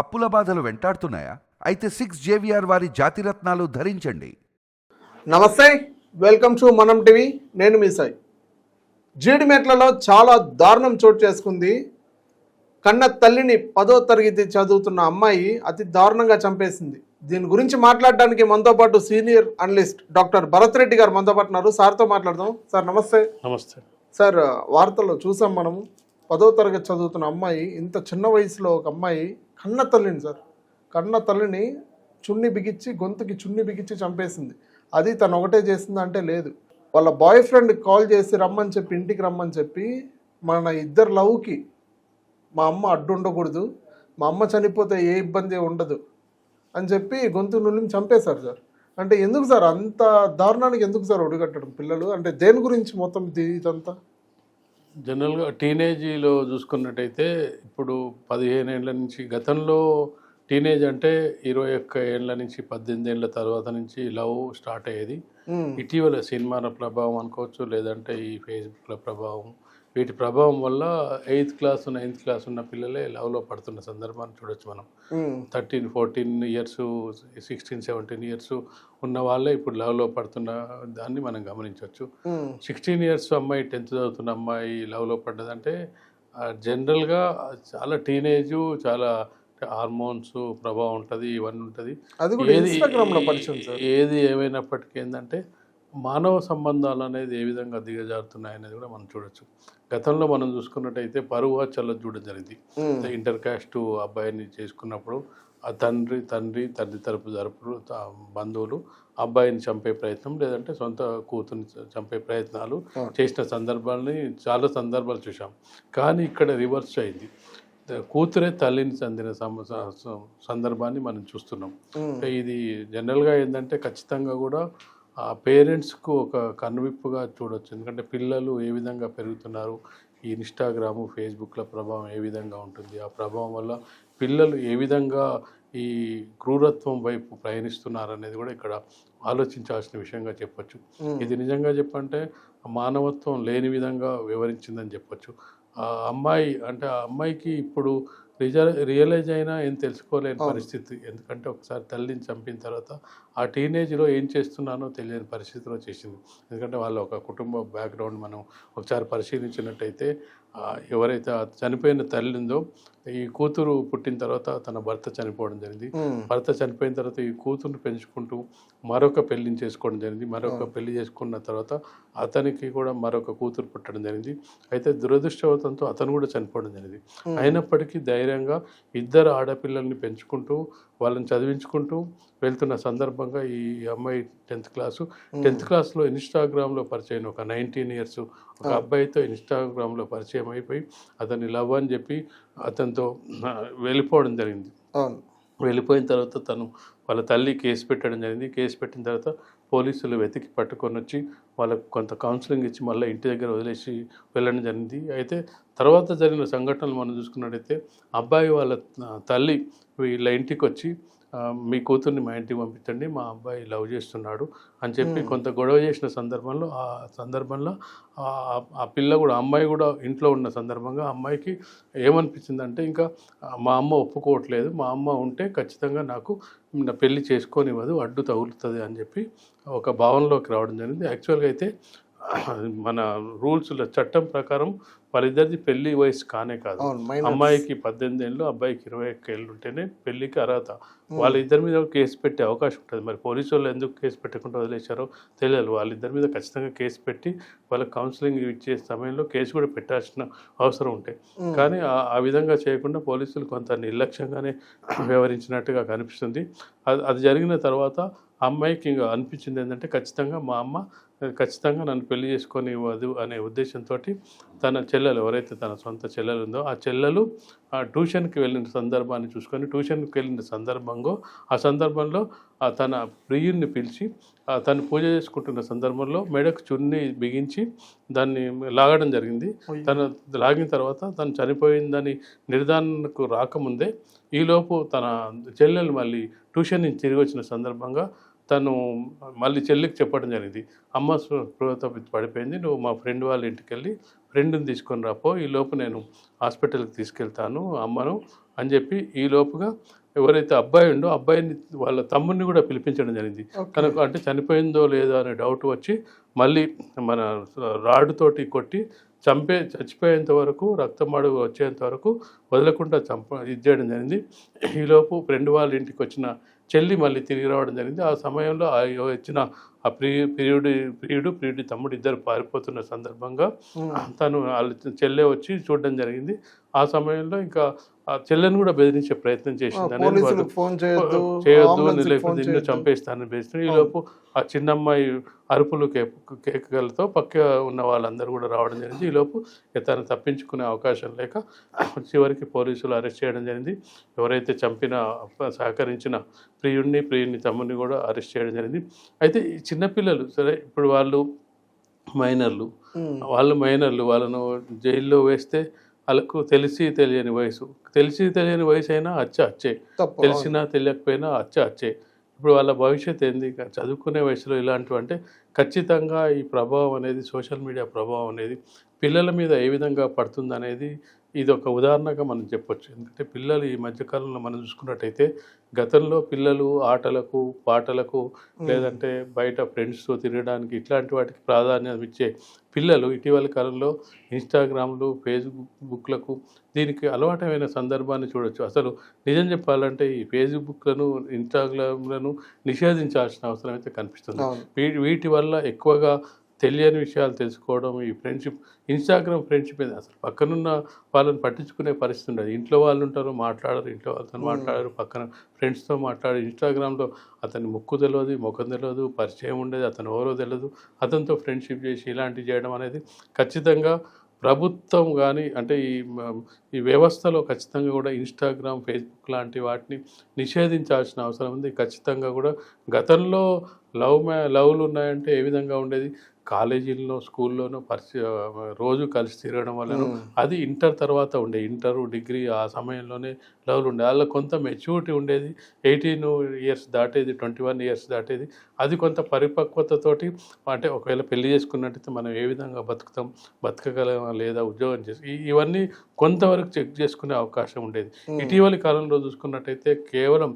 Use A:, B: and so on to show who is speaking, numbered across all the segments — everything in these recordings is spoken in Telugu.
A: అప్పుల బాధలు వెంటాడుతున్నాయా? అయితే సిక్స్ జేవిఆర్ వారి జాతిరత్నాలు ధరించండి.
B: నమస్తే వెల్కమ్ టు మనం టీవీ నేను మీ సాయి. జీడిమెట్లలో చాలా దారుణం చోటు చేసుకుంది. కన్న తల్లిని పదో తరగతి చదువుతున్న అమ్మాయి అతి దారుణంగా చంపేసింది. దీని గురించి మాట్లాడడానికి మనతో పాటు senior analyst doctor Bharat Reddy garu మనతో పాటు ఉన్నారు. సార్తో మాట్లాడదాం. సార్ నమస్తే.
C: నమస్తే.
B: సార్ వార్తల్లో చూసాం మనము. పదో తరగతి చదువుతున్న అమ్మాయి ఇంత చిన్న వయసులో ఒక అమ్మాయి కన్న తల్లిని సార్. కన్న తల్లిని చున్ని బిగించి గొంతుకి చున్ని బిగించి చంపేసింది. అది తను ఒకటే చేసింది అంటే లేదు. వాళ్ళ బాయ్ ఫ్రెండ్ కాల్ చేసి రమ్మని చెప్పి ఇంటికి రమ్మని చెప్పి మన ఇద్దరు లవ్కి మా అమ్మ అడ్డు ఉండకూడదు. మా అమ్మ చనిపోతే ఏ ఇబ్బంది ఉండదు అని చెప్పి గొంతు నుండి చంపేశారు సార్. అంటే ఎందుకు సార్ అంత దారుణానికి ఎందుకు సార్ ఒడిగట్టడం పిల్లలు? అంటే దేని గురించి మొత్తం ఇదంతా?
C: జనరల్గా టీనేజీలో చూసుకున్నట్టయితే ఇప్పుడు పదిహేను ఏళ్ళ నుంచి గతంలో టీనేజ్ అంటే ఇరవై ఒక్క ఏళ్ళ నుంచి పద్దెనిమిది ఏళ్ళ తర్వాత నుంచి లవ్ స్టార్ట్ అయ్యేది. ఇటీవల సినిమాల ప్రభావం అనుకోవచ్చు లేదంటే ఈ ఫేస్బుక్ల ప్రభావం వీటి ప్రభావం వల్ల ఎయిత్ క్లాస్ నైన్త్ క్లాస్ ఉన్న పిల్లలే లవ్లో పడుతున్న సందర్భాన్ని చూడొచ్చు మనం. Thirteen fourteen years sixteen seventeen years ఉన్న వాళ్ళే ఇప్పుడు లవ్లో పడుతున్న దాన్ని మనం గమనించవచ్చు. సిక్స్టీన్ ఇయర్స్ అమ్మాయి టెన్త్ చదువుతున్న అమ్మాయి లవ్లో పడ్డదంటే జనరల్గా చాలా టీనేజ్ చాలా హార్మోన్స్ ప్రభావం ఉంటుంది ఇవన్నీ ఉంటుంది. ఏది ఏమైనప్పటికీ ఏంటంటే మానవ సంబంధాలు అనేది ఏ విధంగా దిగజారుతున్నాయి అనేది కూడా మనం చూడొచ్చు. గతంలో మనం చూసుకున్నట్టయితే పరువు హత్యలు చూడడం జరిగింది. ఇంటర్ కాస్ట్ అబ్బాయిని చేసుకున్నప్పుడు ఆ తండ్రి తండ్రి తండ్రి తరపు తరపు త- బంధువులు అబ్బాయిని చంపే ప్రయత్నం లేదంటే సొంత కూతుర్ని చంపే ప్రయత్నాలు. చేసిన సందర్భాలని చాలా సందర్భాలు చూసాం కానీ ఇక్కడ రివర్స్ అయింది. కూతురే తల్లిని చెందిన సందర్భాన్ని మనం చూస్తున్నాం. ఇది జనరల్గా ఏంటంటే ఖచ్చితంగా కూడా ఆ పేరెంట్స్కు ఒక కనువిప్పుగా చూడొచ్చు. ఎందుకంటే పిల్లలు ఏ విధంగా పెరుగుతున్నారు? ఈ ఇన్స్టాగ్రాము ఫేస్బుక్ల ప్రభావం ఏ విధంగా ఉంటుంది? ఆ ప్రభావం వల్ల పిల్లలు ఏ విధంగా ఈ క్రూరత్వం వైపు ప్రయాణిస్తున్నారు అనేది కూడా ఇక్కడ ఆలోచించాల్సిన విషయంగా చెప్పొచ్చు. ఇది నిజంగా చెప్పంటే మానవత్వం లేని విధంగా వివరించిందని చెప్పొచ్చు. ఆ అమ్మాయి అంటే ఆ అమ్మాయికి ఇప్పుడు రిజ రియలైజ్ అయినా ఏం తెలుసుకోలేని. పరిస్థితి ఎందుకంటే ఒకసారి తల్లిని చంపిన తర్వాత ఆ టీనేజ్లో ఏం చేస్తున్నానో తెలియని పరిస్థితిలో చేసింది ఎందుకంటే వాళ్ళ ఒక కుటుంబ బ్యాక్గ్రౌండ్ మనం ఒకసారి పరిశీలించినట్టయితే ఎవరైతే చనిపోయిన తల్లి ఉందో ఈ కూతురు పుట్టిన తర్వాత తన భర్త చనిపోవడం జరిగింది. భర్త చనిపోయిన తర్వాత ఈ కూతుర్ని పెంచుకుంటూ మరొక పెళ్ళిని చేసుకోవడం జరిగింది. మరొక పెళ్ళి చేసుకున్న తర్వాత అతనికి కూడా మరొక కూతురు పుట్టడం జరిగింది. అయితే దురదృష్టవతంతో అతను కూడా చనిపోవడం జరిగింది. అయినప్పటికీ ధైర్యంగా ఇద్దరు ఆడపిల్లల్ని పెంచుకుంటూ వాళ్ళని చదివించుకుంటూ వెళ్తున్న సందర్భంగా ఈ అమ్మాయి టెన్త్ క్లాసు. టెన్త్ క్లాస్లో ఇన్స్టాగ్రామ్లో పరిచయం ఒక నైన్టీన్ ఇయర్స్ ఒక అబ్బాయితో ఇన్స్టాగ్రామ్లో పరిచయం అయిపోయి అతన్ని లవ్ అని చెప్పి అతనితో వెళ్ళిపోవడం జరిగింది.
B: అవును.
C: వెళ్ళిపోయిన తర్వాత తను వాళ్ళ తల్లి కేసు పెట్టడం జరిగింది. కేసు పెట్టిన తర్వాత పోలీసులు వెతికి పట్టుకొని వచ్చి వాళ్ళకు కొంత కౌన్సిలింగ్ ఇచ్చి మళ్ళీ ఇంటి దగ్గర వదిలేసి వెళ్ళడం జరిగింది. అయితే తర్వాత జరిగిన సంఘటనలు మనం చూసుకున్నట్టయితే అబ్బాయి వాళ్ళ తల్లి వీళ్ళ ఇంటికి వచ్చి మీ కూతుర్ని మా ఇంటికి పంపించండి మా అబ్బాయి లవ్ చేస్తున్నాడు అని చెప్పి కొంత గొడవ చేసిన సందర్భంలో ఆ సందర్భంలో ఆ- పిల్ల కూడా అమ్మాయి కూడా ఇంట్లో ఉన్న సందర్భంగా అమ్మాయికి ఏమనిపించిందంటే ఇంకా మా అమ్మ ఒప్పుకోవట్లేదు మా అమ్మ ఉంటే ఖచ్చితంగా నాకు నా పెళ్ళి చేసుకోనివ్వదు అడ్డు తగులుతుంది అని చెప్పి ఒక భావనలోకి రావడం జరిగింది. యాక్చువల్గా అయితే మన రూల్స్ చట్టం ప్రకారం వాళ్ళిద్దరిది పెళ్ళి వయసు కానే కాదు. అమ్మాయికి పద్దెనిమిది ఏళ్ళు అబ్బాయికి ఇరవై ఒక్క ఏళ్ళు ఉంటేనే పెళ్ళికి అర్హత. వాళ్ళిద్దరి మీద కేసు పెట్టే అవకాశం ఉంటుంది. మరి పోలీసు వాళ్ళు ఎందుకు కేసు పెట్టకుండా వదిలేశారో తెలియదు. వాళ్ళిద్దరి మీద ఖచ్చితంగా కేసు పెట్టి వాళ్ళకి కౌన్సిలింగ్ ఇచ్చే సమయంలో కేసు కూడా పెట్టాల్సిన అవసరం ఉంటాయి కానీ ఆ- విధంగా చేయకుండా పోలీసులు కొంత నిర్లక్ష్యంగానే వ్యవహరించినట్టుగా కనిపిస్తుంది. అది అది జరిగిన తర్వాత అమ్మాయికి ఇంకా అనిపించింది ఏంటంటే ఖచ్చితంగా మా అమ్మ ఖచ్చితంగా నన్ను పెళ్ళి చేసుకొని ఇవ్వదు అనే ఉద్దేశంతో తన చెల్లెలు ఎవరైతే తన సొంత చెల్లెలు ఉందో ఆ చెల్లెలు ఆ ట్యూషన్కి వెళ్ళిన సందర్భాన్ని చూసుకొని ట్యూషన్కి వెళ్ళిన సందర్భంగా ఆ సందర్భంలో తన ప్రియుడిని పిలిచి తను పూజ చేసుకుంటున్న సందర్భంలో మెడకు చున్ని బిగించి దాన్ని లాగడం జరిగింది. తను లాగిన తర్వాత తను చనిపోయిందని నిర్ధారణకు రాకముందే ఈలోపు తన చెల్లెలు మళ్ళీ ట్యూషన్ నుంచి తిరిగి వచ్చిన సందర్భంగా తను మళ్ళీ చెల్లికి చెప్పడం జరిగింది. అమ్మ స్పృహతో పడిపోయింది. నువ్వు మా ఫ్రెండ్ వాళ్ళ ఇంటికి వెళ్ళి ఫ్రెండ్ని తీసుకొని రాపో ఈ లోపు నేను హాస్పిటల్కి తీసుకెళ్తాను అమ్మను అని చెప్పి ఈ లోపుగా ఎవరైతే అబ్బాయి ఉండో అబ్బాయిని వాళ్ళ తమ్ముడిని కూడా పిలిపించడం జరిగింది. కనుక అంటే చనిపోయిందో లేదో అనే డౌట్ వచ్చి మళ్ళీ మన రాడ్ తోటి కొట్టి చంపే చచ్చిపోయేంత వరకు రక్తం అడుగు వచ్చేంత వరకు వదలకుండా చంప ఇది చేయడం జరిగింది. ఈలోపు ఫ్రెండ్ వాళ్ళ ఇంటికి వచ్చిన చెల్లి మళ్ళీ తిరిగి రావడం జరిగింది. ఆ సమయంలో వచ్చిన ఆ ప్రి ప్రియుడి ప్రియుడు ప్రియుడి తమ్ముడు ఇద్దరు పారిపోతున్న సందర్భంగా. తను వాళ్ళ చెల్లె వచ్చి చూడడం జరిగింది. ఆ సమయంలో ఇంకా ఆ చెల్లెని కూడా బెదిరించే ప్రయత్నం చేసింది. అనేది
B: చేయొద్దు
C: లేకపోతే నిన్ను. చంపేస్తానని బెదిరిస్తుంది ఈ లోపు ఆ చిన్నమ్మాయి అరుపులు కేక కేకలతో పక్క ఉన్న వాళ్ళందరూ కూడా రావడం జరిగింది. ఈ లోపు తను తప్పించుకునే అవకాశం లేక చివరికి పోలీసులు అరెస్ట్ చేయడం జరిగింది. ఎవరైతే చంపిన సహకరించిన ప్రియుడిని ప్రియుడిని తమ్ముడిని కూడా అరెస్ట్ చేయడం జరిగింది. అయితే ఈ చిన్నపిల్లలు సరే ఇప్పుడు వాళ్ళు మైనర్లు. వాళ్ళు మైనర్లు వాళ్ళను జైల్లో వేస్తే వాళ్ళకు తెలిసి తెలియని వయసు. తెలిసి తెలియని వయసు అయినా అచ్చ. అచ్చే తెలిసినా తెలియకపోయినా అచ్చ అచ్చే. ఇప్పుడు వాళ్ళ భవిష్యత్ ఏంది? చదువుకునే వయసులో ఇలాంటివి అంటే ఖచ్చితంగా ఈ ప్రభావం అనేది సోషల్ మీడియా ప్రభావం అనేది పిల్లల మీద ఏ విధంగా పడుతుంది అనేది ఇది ఒక ఉదాహరణగా మనం చెప్పొచ్చు. ఎందుకంటే పిల్లలు ఈ మధ్యకాలంలో మనం చూసుకున్నట్టయితే గతంలో పిల్లలు ఆటలకు పాటలకు లేదంటే బయట ఫ్రెండ్స్తో తిరగడానికి ఇట్లాంటి వాటికి ప్రాధాన్యత ఇచ్చే పిల్లలు ఇటీవల కాలంలో ఇన్స్టాగ్రామ్లు ఫేస్బుక్లకు దీనికి అలవాటమైన సందర్భాన్ని చూడొచ్చు. అసలు నిజం చెప్పాలంటే ఈ ఫేస్బుక్లను ఇన్స్టాగ్రామ్లను నిషేధించాల్సిన అవసరం అయితే కనిపిస్తుంది వీటి వల్ల ఎక్కువగా తెలియని విషయాలు తెలుసుకోవడం ఈ ఫ్రెండ్షిప్ ఇన్స్టాగ్రామ్ ఫ్రెండ్షిప్ మీద అసలు పక్కనున్న వాళ్ళని పట్టించుకునే పరిస్థితి ఉండదు. ఇంట్లో వాళ్ళు ఉంటారు మాట్లాడరు. ఇంట్లో వాళ్ళతో మాట్లాడరు. పక్కన ఫ్రెండ్స్తో మాట్లాడు ఇన్స్టాగ్రామ్లో అతని ముక్కు తెలియదు ముఖం తెలియదు పరిచయం ఉండేది అతను ఎవరో తెలియదు అతనితో ఫ్రెండ్షిప్ చేసి ఇలాంటివి చేయడం అనేది ఖచ్చితంగా ప్రభుత్వం కానీ అంటే ఈ ఈ వ్యవస్థలో ఖచ్చితంగా కూడా ఇన్స్టాగ్రామ్ ఫేస్బుక్ లాంటి వాటిని నిషేధించాల్సిన అవసరం ఉంది. ఖచ్చితంగా కూడా గతంలో లవ్ మ్యా లవ్లు ఉన్నాయంటే ఏ విధంగా ఉండేది? కాలేజీల్లో స్కూల్లోనూ పరిచయ రోజు కలిసి తిరగడం వలన. అది ఇంటర్ తర్వాత ఉండే ఇంటర్ డిగ్రీ ఆ సమయంలోనే లవ్లు ఉండే. వాళ్ళ కొంత మెచ్యూరిటీ ఉండేది. ఎయిటీన్ ఇయర్స్ దాటేది ట్వంటీ వన్ ఇయర్స్ దాటేది. అది కొంత పరిపక్వతతోటి అంటే ఒకవేళ పెళ్ళి చేసుకున్నట్టయితే మనం ఏ విధంగా బతుకుతాం బతకగలమా లేదా ఉద్యోగం చేసి ఇవన్నీ కొంతవరకు చెక్ చేసుకునే అవకాశం ఉండేది. ఇటీవలి కాలంలో చూసుకున్నట్టయితే కేవలం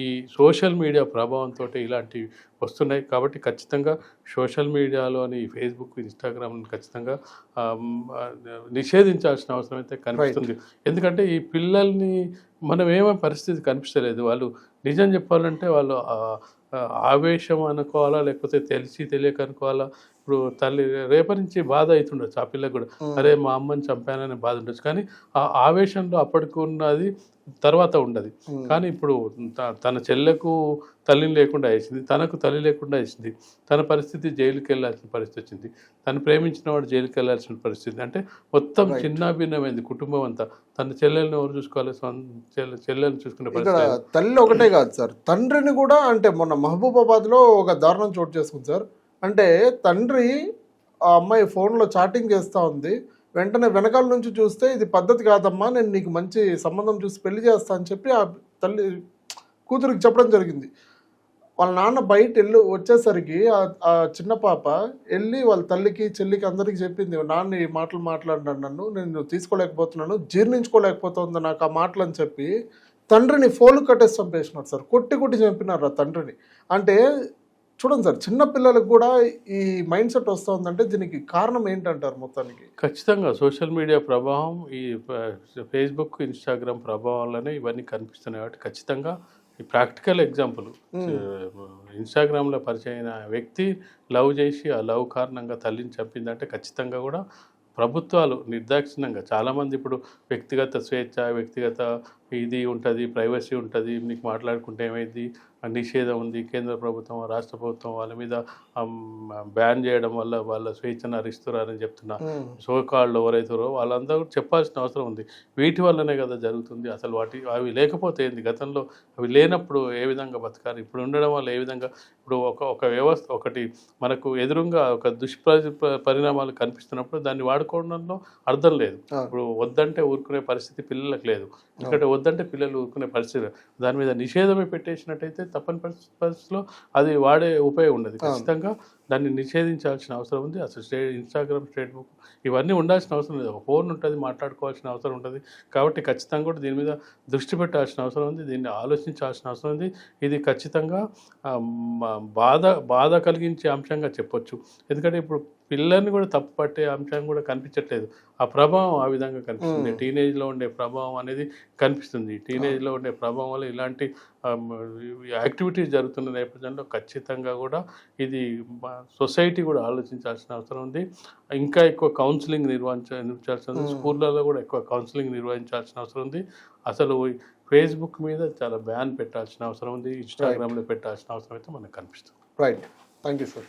C: ఈ సోషల్ మీడియా ప్రభావంతో ఇలాంటివి వస్తున్నాయి. కాబట్టి ఖచ్చితంగా సోషల్ మీడియాలోని ఫేస్బుక్ ఇన్స్టాగ్రామ్ ఖచ్చితంగా నిషేధించాల్సిన అవసరం అయితే కనిపిస్తుంది. ఎందుకంటే ఈ పిల్లల్ని మనం ఏమో పరిస్థితి కనిపిస్తలేదు. వాళ్ళు నిజం చెప్పాలంటే వాళ్ళు ఆవేశం అనుకోవాలా లేకపోతే తెలిసి తెలియక అనుకోవాలా ఇప్పుడు తల్లి రేపటి నుంచి బాధ అవుతుండొచ్చు ఆ పిల్లకి కూడా. అరే మా అమ్మని చంపాననే బాధ ఉండొచ్చు. కానీ ఆ ఆవేశంలో అప్పటికి ఉన్నది తర్వాత ఉండదు. కానీ ఇప్పుడు తన చెల్లెకు తల్లిని లేకుండా వేసింది. తనకు తల్లి లేకుండా వేసింది. తన పరిస్థితి జైలుకి వెళ్ళాల్సిన పరిస్థితి వచ్చింది. తను ప్రేమించిన వాడు జైలుకి వెళ్ళాల్సిన పరిస్థితి. అంటే మొత్తం. చిన్నాభిన్నమైంది కుటుంబం అంతా. తన చెల్లెల్ని ఎవరు చూసుకోవాలి? చెల్లెల్ని చూసుకునే పరిస్థితి
B: తల్లి ఒకటే కాదు సార్. తండ్రిని కూడా అంటే మొన్న మహబూబాబాద్లో ఒక దారుణం చోటు చేసుకుంది సార్. అంటే తండ్రి ఆ అమ్మాయి ఫోన్లో చాటింగ్ చేస్తూ ఉంది. వెంటనే వెనకాల నుంచి చూస్తే ఇది పద్ధతి కాదమ్మా నేను నీకు మంచి సంబంధం చూసి పెళ్ళి చేస్తా అని చెప్పి ఆ తల్లి కూతురికి చెప్పడం జరిగింది. వాళ్ళ నాన్న బయట వెళ్ళి వచ్చేసరికి ఆ- చిన్న పాప వెళ్ళి వాళ్ళ తల్లికి చెల్లికి అందరికీ చెప్పింది నాన్న ఈ మాటలు మాట్లాడినాడు నన్ను నేను తీసుకోలేకపోతున్నాను జీర్ణించుకోలేకపోతుంది నాకు ఆ మాటలు అని చెప్పి తండ్రిని ఫోన్లు కట్టేసి చంపేసినారు సార్. కొట్టి కొట్టి చంపినారు ఆ తండ్రిని. అంటే చూడండి సార్ చిన్న పిల్లలకు కూడా ఈ మైండ్ సెట్ వస్తుందంటే దీనికి కారణం ఏంటంటారు మొత్తానికి?
C: ఖచ్చితంగా సోషల్ మీడియా ప్రభావం ఈ ఫేస్బుక్ ఇన్స్టాగ్రామ్ ప్రభావం వల్లనే ఇవన్నీ కనిపిస్తున్నాయి కాబట్టి ఖచ్చితంగా ఈ ప్రాక్టికల్ ఎగ్జాంపుల్. ఇన్స్టాగ్రామ్లో పరిచయం అయిన వ్యక్తి లవ్ చేసి ఆ లవ్ కారణంగా తల్లిని చంపిందంటే ఖచ్చితంగా కూడా ప్రభుత్వాలు నిర్దాక్షిణ్యంగా చాలామంది ఇప్పుడు వ్యక్తిగత స్వేచ్ఛ వ్యక్తిగత ఇది ఉంటుంది ప్రైవసీ ఉంటుంది నీకు మాట్లాడుకుంటే ఏమైంది? నిషేధం ఉంది కేంద్ర ప్రభుత్వం రాష్ట్ర ప్రభుత్వం వాళ్ళ మీద బ్యాన్ చేయడం వల్ల వాళ్ళ స్వేచ్ఛను హరిస్తున్నారని చెప్తున్నా. సోకాళ్ళు ఎవరైతారో వాళ్ళందరూ చెప్పాల్సిన అవసరం ఉంది. వీటి వల్లనే కదా జరుగుతుంది అసలు వాటి అవి లేకపోతే ఏంది? గతంలో అవి లేనప్పుడు ఏ విధంగా బతకాలి? ఇప్పుడు ఉండడం వల్ల ఏ విధంగా? ఇప్పుడు ఒక ఒక వ్యవస్థ ఒకటి మనకు ఎదురుగా ఒక దుష్పరి పరిణామాలు కనిపిస్తున్నప్పుడు దాన్ని వాడుకోవడంలో అర్థం లేదు. ఇప్పుడు వద్దంటే ఊరుకునే పరిస్థితి పిల్లలకు లేదు. ఎందుకంటే వద్దంటే పిల్లలు ఊరుకునే పరిస్థితి. దాని మీద నిషేధమే పెట్టేసినట్టయితే తప్పని పరిస్థితి- పరిస్థితిలో అది వాడే ఉపయోగం ఉండదు ఖచ్చితంగా దాన్ని నిషేధించాల్సిన అవసరం ఉంది. అసలు స్టే ఇన్స్టాగ్రామ్ ఫేస్బుక్ ఇవన్నీ ఉండాల్సిన అవసరం లేదు. ఒక ఫోన్ ఉంటుంది మాట్లాడుకోవాల్సిన అవసరం ఉంటుంది. కాబట్టి ఖచ్చితంగా కూడా దీని మీద దృష్టి పెట్టాల్సిన అవసరం ఉంది. దీన్ని ఆలోచించాల్సిన అవసరం ఉంది. ఇది ఖచ్చితంగా బాధ బాధ కలిగించే అంశంగా చెప్పొచ్చు. ఎందుకంటే ఇప్పుడు పిల్లల్ని కూడా తప్పు పట్టే అంశం కూడా కనిపించట్లేదు. ఆ ప్రభావం ఆ విధంగా కనిపిస్తుంది. టీనేజ్లో ఉండే ప్రభావం అనేది కనిపిస్తుంది. టీనేజ్లో ఉండే ప్రభావం వల్ల ఇలాంటి యాక్టివిటీస్ జరుగుతున్న నేపథ్యంలో ఖచ్చితంగా కూడా ఇది సొసైటీ కూడా ఆలోచించాల్సిన అవసరం ఉంది. ఇంకా ఎక్కువ కౌన్సిలింగ్ నిర్వహించ నిర్వహించాల్సిన ఉంది స్కూళ్ళలో కూడా ఎక్కువ కౌన్సిలింగ్ నిర్వహించాల్సిన అవసరం ఉంది. అసలు ఫేస్బుక్ మీద చాలా బ్యాన్ పెట్టాల్సిన అవసరం ఉంది. ఇన్స్టాగ్రామ్లో పెట్టాల్సిన అవసరం అయితే మనకు కనిపిస్తుంది.
B: Right thank you sir